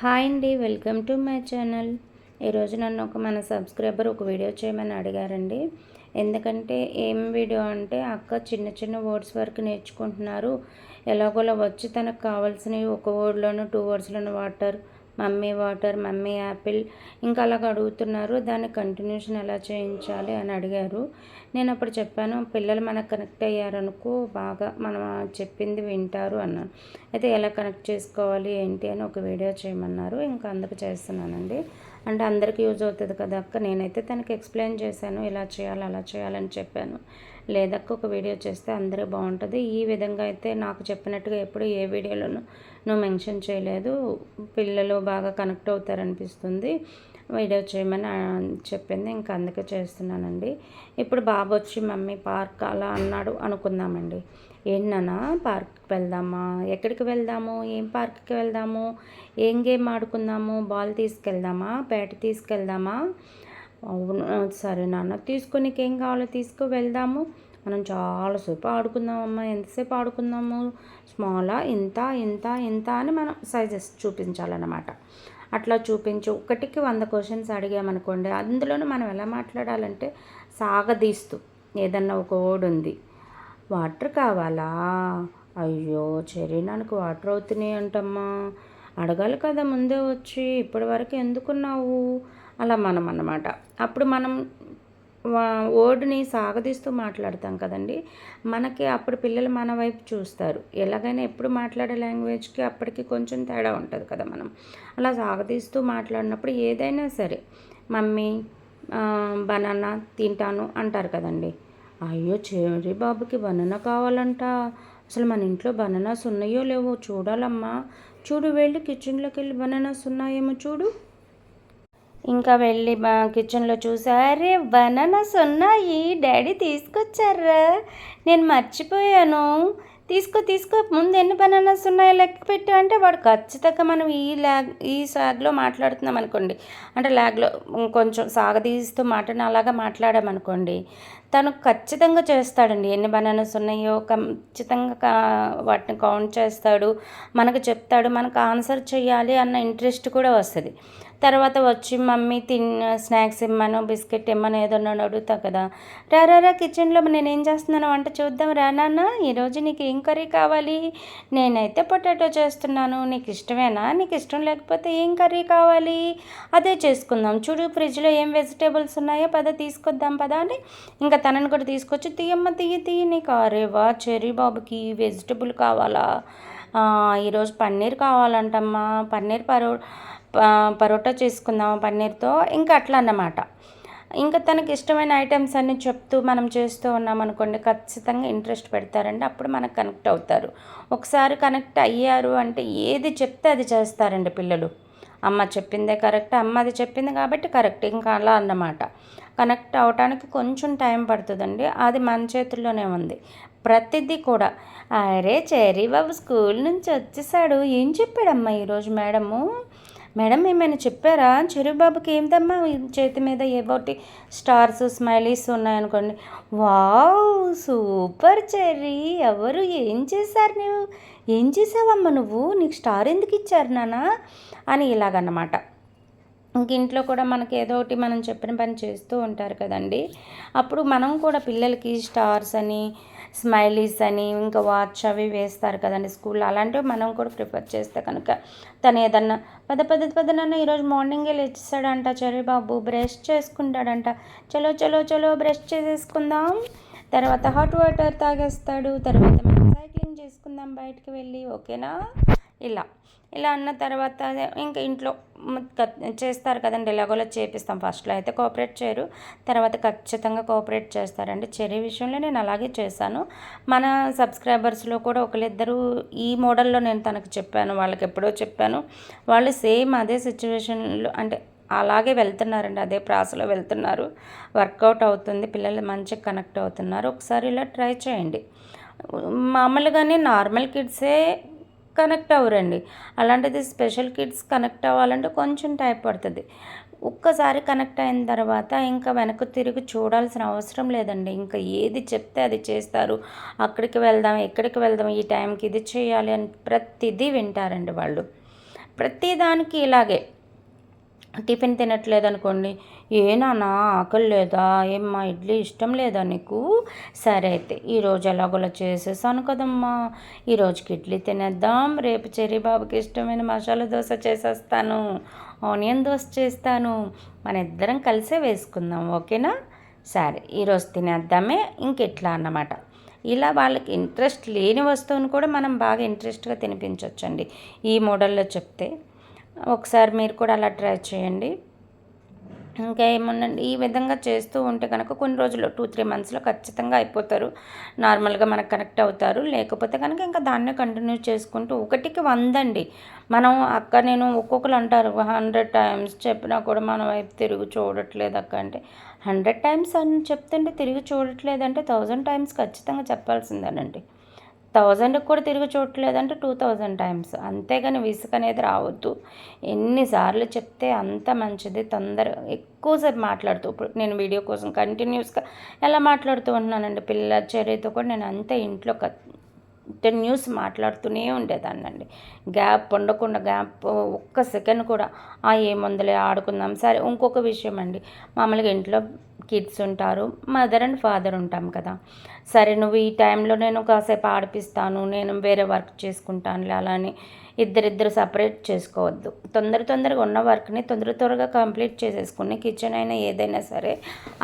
Hi అండి welcome to my channel. ఈరోజు నన్ను ఒక మన సబ్స్క్రైబర్ ఒక వీడియో చేయమని అడిగారండి. ఎందుకంటే ఏం వీడియో అంటే అక్క చిన్న చిన్న వర్డ్స్ వరకు నేర్చుకుంటున్నారు. ఎలాగోలా వచ్చి తనకు కావాల్సినవి ఒక వర్డ్లోనూ two వర్డ్స్లోనూ water mummy water mummy apple ఇంకా అలాగ అడుగుతున్నారు దాన్ని కంటిన్యూషన్ ఎలా చేయించాలి అని అడిగారు. నేను అప్పుడు చెప్పాను పిల్లలు మనకు కనెక్ట్ అయ్యారనుకో బాగా మనం చెప్పింది వింటారు అన్నాను. అయితే ఎలా కనెక్ట్ చేసుకోవాలి ఏంటి అని ఒక వీడియో చేయమన్నారు ఇంకా అందుకు చేస్తున్నానండి. అంటే అందరికీ యూజ్ అవుతుంది కదా అక్క నేనైతే తనకి ఎక్స్ప్లెయిన్ చేశాను ఇలా చేయాలి అలా చేయాలని చెప్పాను. లేదక్క ఒక వీడియో చేస్తే అందరూ బాగుంటుంది. ఈ విధంగా అయితే నాకు చెప్పినట్టుగా ఎప్పుడు ఏ వీడియోలోనూ నువ్వు మెన్షన్ చేయలేదు. పిల్లలు బాగా కనెక్ట్ అవుతారనిపిస్తుంది. వీడియో చేయమని చెప్పింది. ఇంకా అందుకే చేస్తున్నానండి. ఇప్పుడు బాబు వచ్చి మమ్మీ పార్క్ అలా అన్నాడు అనుకుందామండి. ఏంటన్నా పార్క్కి వెళ్దామా? ఎక్కడికి వెళ్దాము? ఏం పార్క్కి వెళ్దాము? ఏం గేమ్ ఆడుకుందాము? బాల్ తీసుకెళ్దామా? బ్యాట్ తీసుకెళ్దామా? అవును సరే నాన్న తీసుకునికి ఏం కావాలో? తీసుకు వెళ్దాము. మనం చాలాసేపు ఆడుకుందామమ్మా ఎంతసేపు ఆడుకుందాము? స్మాలా? ఇంత ఇంత ఇంత అని మనం సైజెస్ చూపించాలన్నమాట. అట్లా చూపించి ఒకటికి వంద క్వశ్చన్స్ అడిగామనుకోండి అందులోనూ మనం ఎలా మాట్లాడాలంటే సాగదీస్తూ ఏదన్నా ఒక ఓడ్ ఉంది. వాటర్ కావాలా? అయ్యో చెరీ నాకు వాటర్ అవుతున్నాయి అంటమ్మా అడగాలి కదా ముందే వచ్చి. ఇప్పటి వరకు ఎందుకున్నావు? అలా మనం అన్నమాట. అప్పుడు మనం వర్డ్ని సాగదీస్తూ మాట్లాడతాం కదండి. మనకి అప్పుడు పిల్లలు మన వైపు చూస్తారు. ఎలాగైనా ఎప్పుడు మాట్లాడే లాంగ్వేజ్కి అప్పటికి కొంచెం తేడా ఉంటుంది కదా మనం. అలా సాగదీస్తూ మాట్లాడినప్పుడు ఏదైనా సరే మమ్మీ బనానా తింటాను అంటారు కదండి. అయ్యో చెరి బాబుకి బనానా కావాలంట. అసలు మన ఇంట్లో బనానాస్ ఉన్నాయో లేవో చూడాలమ్మా. చూడు వెళ్ళి కిచెన్లోకి వెళ్ళి బనానాస్ ఉన్నాయేమో చూడు. ఇంకా వెళ్ళి మా కిచెన్లో చూసారే అరే బనానాస్ ఉన్నాయి డాడీ తీసుకొచ్చారా నేను మర్చిపోయాను. తీసుకో తీసుకో. ముందు ఎన్ని బనానాస్ ఉన్నాయో లెక్క పెట్టు. అంటే వాడు ఖచ్చితంగా మనం ఈ ల్యాగ్ ఈ సాగ్లో మాట్లాడుతున్నాం అనుకోండి. అంటే ల్యాగ్లో కొంచెం సాగదీస్తూ మాటను అలాగా మాట్లాడామనుకోండి తను ఖచ్చితంగా చేస్తాడండి. ఎన్ని బనానాస్ ఉన్నాయో ఖచ్చితంగా వాటిని కౌంట్ చేస్తాడు. మనకు చెప్తాడు. మనకు ఆన్సర్ చేయాలి అన్న ఇంట్రెస్ట్ కూడా వస్తుంది. తర్వాత వచ్చి మమ్మీ తిన్ స్నాక్స్ ఇమ్మను బిస్కెట్ ఇమ్మను ఏదన్నా అడుగుతా కదా. రా రా కిచెన్లో నేను ఏం చేస్తున్నాను వంట చూద్దాం రా నాన్న ఈరోజు నీకు ఏం కర్రీ కావాలి? నేనైతే పొటాటో చేస్తున్నాను. నీకు ఇష్టమేనా? నీకు ఇష్టం లేకపోతే ఏం కర్రీ కావాలి? అదే చేసుకుందాం. చూడు ఫ్రిడ్జ్లో ఏం వెజిటేబుల్స్ ఉన్నాయో పద తీసుకొద్దాం పదా అని. ఇంకా తనని కూడా తీసుకొచ్చి తీయమ్మ తీయి తీయి నీకు అరే వా చెరీ బాబుకి వెజిటేబుల్ కావాలా? ఈరోజు పన్నీర్ కావాలంటమ్మా. పన్నీర్ పరో పరోటా చేసుకుందాం పన్నీర్తో ఇంకా అట్లా అన్నమాట. ఇంకా తనకి ఇష్టమైన ఐటమ్స్ అన్నీ చెప్తూ మనం చేస్తూ ఉన్నాం అనుకోండి ఖచ్చితంగా ఇంట్రెస్ట్ పెడతారండి. అప్పుడు మనకు కనెక్ట్ అవుతారు. ఒకసారి కనెక్ట్ అయ్యారు అంటే ఏది చెప్తే అది చేస్తారండి పిల్లలు. అమ్మ చెప్పిందే కరెక్ట్ అమ్మ అది చెప్పింది కాబట్టి కరెక్ట్ ఇంకా అలా అన్నమాట. కనెక్ట్ అవడానికి కొంచెం టైం పడుతుందండి. అది మన చేతుల్లోనే ఉంది. ప్రతిదీ కూడా అరే చెరీ బాబు స్కూల్ నుంచి వచ్చేసాడు ఏం చెప్పాడమ్మా ఈరోజు మేడము? మేడం ఏమైనా చెప్పారా? చెరుబాబుకి ఏంటమ్మా చేతి మీద ఏవోటి స్టార్స్ స్మైలీస్ ఉన్నాయనుకోండి. వావ్! Super Cherry! ఎవరు? ఏం చేశారు నువ్వు ఏం చేసావమ్మా నువ్వు? నీకు స్టార్ ఎందుకు ఇచ్చారు నానా? అని ఇలాగన్నమాట. ఇంక ఇంట్లో కూడా మనకి ఏదో ఒకటి మనం చెప్పిన పని చేస్తూ ఉంటారు కదండి. అప్పుడు మనం కూడా పిల్లలకి స్టార్స్ అని స్మైలీస్ అని ఇంకా వాచ్ అవి వేస్తారు కదండి స్కూల్లో. అలాంటివి మనం కూడా ప్రిఫర్ చేస్తే కనుక తను ఏదన్నా పద పద పదనన్న ఈరోజు మార్నింగే లేచిస్తాడంట చరే బాబు బ్రష్ చేసుకుంటాడంట. చలో చలో చలో బ్రష్ చేసేసుకుందాం. తర్వాత హాట్ వాటర్ తాగేస్తాడు. తర్వాత మనం సైక్లింగ్ చేసుకుందాం బయటికి వెళ్ళి ఓకేనా? ఇలా. ఇలా అన్న తర్వాత ఇంకా ఇంట్లో చేస్తారు కదండి ఎలాగోలా చేపిస్తాం. ఫస్ట్లో అయితే కోఆపరేట్ చేయరు. తర్వాత ఖచ్చితంగా కోఆపరేట్ చేస్తారండి. చెరీ విషయంలో నేను అలాగే చేశాను. మన సబ్స్క్రైబర్స్లో కూడా ఒకరిద్దరు ఈ మోడల్లో నేను తనకు చెప్పాను వాళ్ళకి ఎప్పుడో చెప్పాను. వాళ్ళు సేమ్ అదే సిచ్యువేషన్లో అంటే అలాగే వెళ్తున్నారండి అదే ప్రాసలో వెళ్తున్నారు. వర్కౌట్ అవుతుంది పిల్లలు మంచిగా కనెక్ట్ అవుతున్నారు. ఒకసారి ఇలా ట్రై చేయండి. మామూలుగానే నార్మల్ కిడ్సే కనెక్ట్ అవ్వరండి. అలాంటిది స్పెషల్ కిడ్స్ కనెక్ట్ అవ్వాలంటే కొంచెం టైం పడుతుంది. ఒక్కసారి కనెక్ట్ అయిన తర్వాత ఇంకా వెనక్కి తిరిగి చూడాల్సిన అవసరం లేదండి. ఇంకా ఏది చెప్తే అది చేస్తారు. అక్కడికి వెళ్దాం ఎక్కడికి వెళ్దాం ఈ టైంకి ఇది చేయాలి అని ప్రతిదీ వింటారండి వాళ్ళు. ప్రతిదానికి ఇలాగే టిఫిన్ తినట్లేదు అనుకోండి ఏనా ఆకలి లేదా? ఏమ్మా ఇడ్లీ ఇష్టం లేదా నీకు? సరే అయితే ఈరోజు ఎలాగోలా చేసేసాను కదమ్మా. ఈరోజుకి ఇడ్లీ తినేద్దాం రేపు చెర్రీ బాబుకి ఇష్టమైన మసాలా దోశ చేసేస్తాను ఆనియన్ దోశ చేస్తాను మన ఇద్దరం కలిసే వేసుకుందాం ఓకేనా? సరే ఈరోజు తినేద్దామే ఇంకెట్లా అన్నమాట. ఇలా వాళ్ళకి ఇంట్రెస్ట్ లేని వస్తువుని కూడా మనం బాగా ఇంట్రెస్ట్గా తినిపించవచ్చండి ఈ మోడల్లో చెప్తే ఒకసారి మీరు కూడా అలా ట్రై చేయండి. ఇంకా ఏముందండి? ఈ విధంగా చేస్తూ ఉంటే కనుక కొన్ని రోజులు టూ త్రీ మంత్స్లో ఖచ్చితంగా అయిపోతారు. నార్మల్గా మనకు కనెక్ట్ అవుతారు. లేకపోతే కనుక ఇంకా దాన్నే కంటిన్యూ చేసుకుంటూ ఒకటికి వందండి. మనం అక్క నేను ఒక్కొక్కరు అంటారు హండ్రెడ్ టైమ్స్ చెప్పినా కూడా మన వైపు తిరుగు చూడట్లేదు అక్క అంటే. హండ్రెడ్ టైమ్స్ అని చెప్తుంటే తిరిగి చూడట్లేదంటే థౌజండ్ టైమ్స్ ఖచ్చితంగా చెప్పాల్సిందేనండి. థౌజండ్కి కూడా తిరిగి చూడలేదంటే టూ థౌజండ్ టైమ్స్. అంతేగాని విసుగు అనేది రావద్దు. ఎన్నిసార్లు చెప్తే అంత మంచిది. తొందరగా ఎక్కువసేపు మాట్లాడుతూ ఇప్పుడు నేను వీడియో కోసం కంటిన్యూస్గా ఎలా మాట్లాడుతూ ఉన్నానండి పిల్లల చర్యతో కూడా నేను అంతే ఇంట్లో కంటిన్యూస్ న్యూస్ మాట్లాడుతూనే ఉండేదాన్నండి. గ్యాప్ ఉండకుండా గ్యాప్ ఒక్క సెకండ్ కూడా ఆ ఏముందలే ఆడుకుందాం సరే ఇంకొక విషయం అండి మామూలుగా ఇంట్లో కిడ్స్ ఉంటారు మదర్ అండ్ ఫాదర్ ఉంటాం కదా. సరే నువ్వు ఈ టైంలో నేను కాసేపు ఆడిపిస్తాను నేను వేరే వర్క్ చేసుకుంటానులే అలా అని ఇద్దరిద్దరు సపరేట్ చేసుకోవద్దు. తొందర తొందరగా ఉన్న వర్క్ని తొందర త్వరగా కంప్లీట్ చేసేసుకుని కిచెన్ అయినా ఏదైనా సరే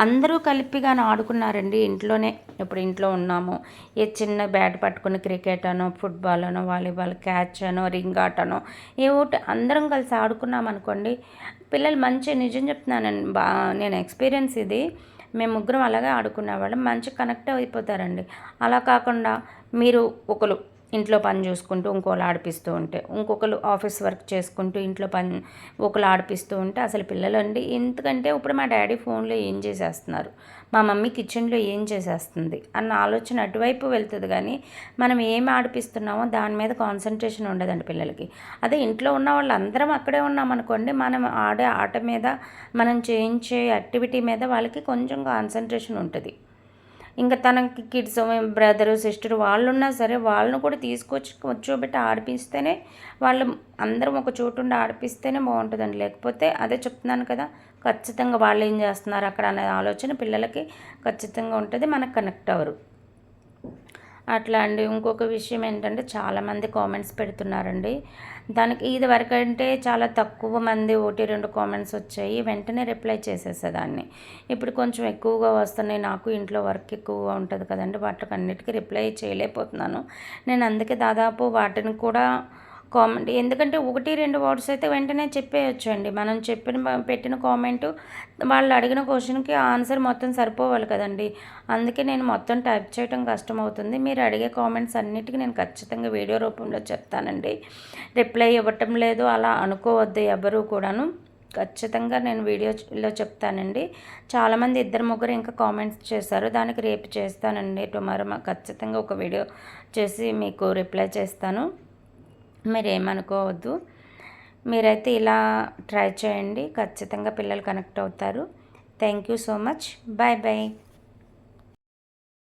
అందరూ కలిపిగా ఆడుకున్నారండి ఇంట్లోనే. ఇప్పుడు ఇంట్లో ఉన్నాము. ఏ చిన్న బ్యాట్ పట్టుకుని క్రికెట్ అనో ఫుట్బాల్ అనో వాలీబాల్ క్యాచ్ అనో రింగ్ ఆట అనో ఏ ఒకటి అందరం కలిసి ఆడుకున్నాం అనుకోండి పిల్లలు మంచి నిజం చెప్తున్నానండి బా నేను ఎక్స్పీరియన్స్ ఇది. మేము ముగ్గురం అలాగే ఆడుకునేవాళ్ళం. మంచి కనెక్ట్ అయిపోతారండి. అలా కాకుండా మీరు ఒకరు ఇంట్లో పని చూసుకుంటూ ఇంకోళ్ళు ఆడిపిస్తూ ఉంటే ఇంకొకరు ఆఫీస్ వర్క్ చేసుకుంటూ ఇంట్లో పని ఒకరు ఆడిపిస్తూ ఉంటే అసలు పిల్లలు అండి ఎందుకంటే ఇప్పుడు మా డాడీ ఫోన్లో ఏం చేసేస్తున్నారు? మా మమ్మీ కిచెన్లో ఏం చేసేస్తుంది? అన్న ఆలోచన అటువైపు వెళ్తుంది కానీ మనం ఏం ఆడిపిస్తున్నామో దాని మీద కాన్సన్ట్రేషన్ ఉండదండి పిల్లలకి. అదే ఇంట్లో ఉన్న వాళ్ళు అందరం అక్కడే ఉన్నామనుకోండి మనం ఆడే ఆట మీద మనం చేయించే యాక్టివిటీ మీద వాళ్ళకి కొంచెం కాన్సన్ట్రేషన్ ఉంటుంది. ఇంకా తనకి కిడ్స్ బ్రదరు సిస్టర్ వాళ్ళు ఉన్నా సరే వాళ్ళను కూడా తీసుకొచ్చి కూర్చోబెట్టి ఆడిపిస్తేనే వాళ్ళు అందరం ఒక చోటు ఉండి ఆడిపిస్తేనే బాగుంటుందండి. లేకపోతే అదే చెప్తున్నాను కదా ఖచ్చితంగా వాళ్ళు ఏం చేస్తున్నారు అక్కడ అనే ఆలోచన పిల్లలకి ఖచ్చితంగా ఉంటుంది మనకు కనెక్ట్ అవ్వరు. అట్లా అండి. ఇంకొక విషయం ఏంటంటే చాలామంది కామెంట్స్ పెడుతున్నారండి. దానికి ఇది వరకంటే చాలా తక్కువ మంది ఒకటి రెండు కామెంట్స్ వచ్చాయి. వెంటనే రిప్లై చేసేసేదాన్ని. ఇప్పుడు కొంచెం ఎక్కువగా వస్తున్నాయి. నాకు ఇంట్లో వర్క్ ఎక్కువగా ఉంటుంది కదండి. వాటికి అన్నిటికీ రిప్లై చేయలేకపోతున్నాను. నేను అందుకే దాదాపు వాటిని కూడా కామెంట్. ఎందుకంటే ఒకటి రెండు వర్డ్స్ అయితే వెంటనే చెప్పేయచ్చు అండి మనం చెప్పిన పెట్టిన కామెంటు వాళ్ళు అడిగిన క్వశ్చన్కి ఆన్సర్ మొత్తం సరిపోవాలి కదండి. అందుకే నేను మొత్తం టైప్ చేయడం కష్టం అవుతుంది మీరు అడిగే కామెంట్స్ అన్నిటికీ నేను ఖచ్చితంగా వీడియో రూపంలో చెప్తానండి. రిప్లై ఇవ్వటం లేదు అలా అనుకోవద్దు ఎవరు కూడాను. ఖచ్చితంగా నేను వీడియోలో చెప్తానండి. చాలామంది ఇద్దరు ముగ్గురు ఇంకా కామెంట్స్ చేశారు. దానికి రేపు చేస్తానండి. టుమారో ఖచ్చితంగా ఒక వీడియో చేసి మీకు రిప్లై చేస్తాను. మీరు ఏమనుకోవద్దు మీరైతే ఇలా ట్రై చేయండి. ఖచ్చితంగా పిల్లలు కనెక్ట్ అవుతారు. Thank you so much. Bye bye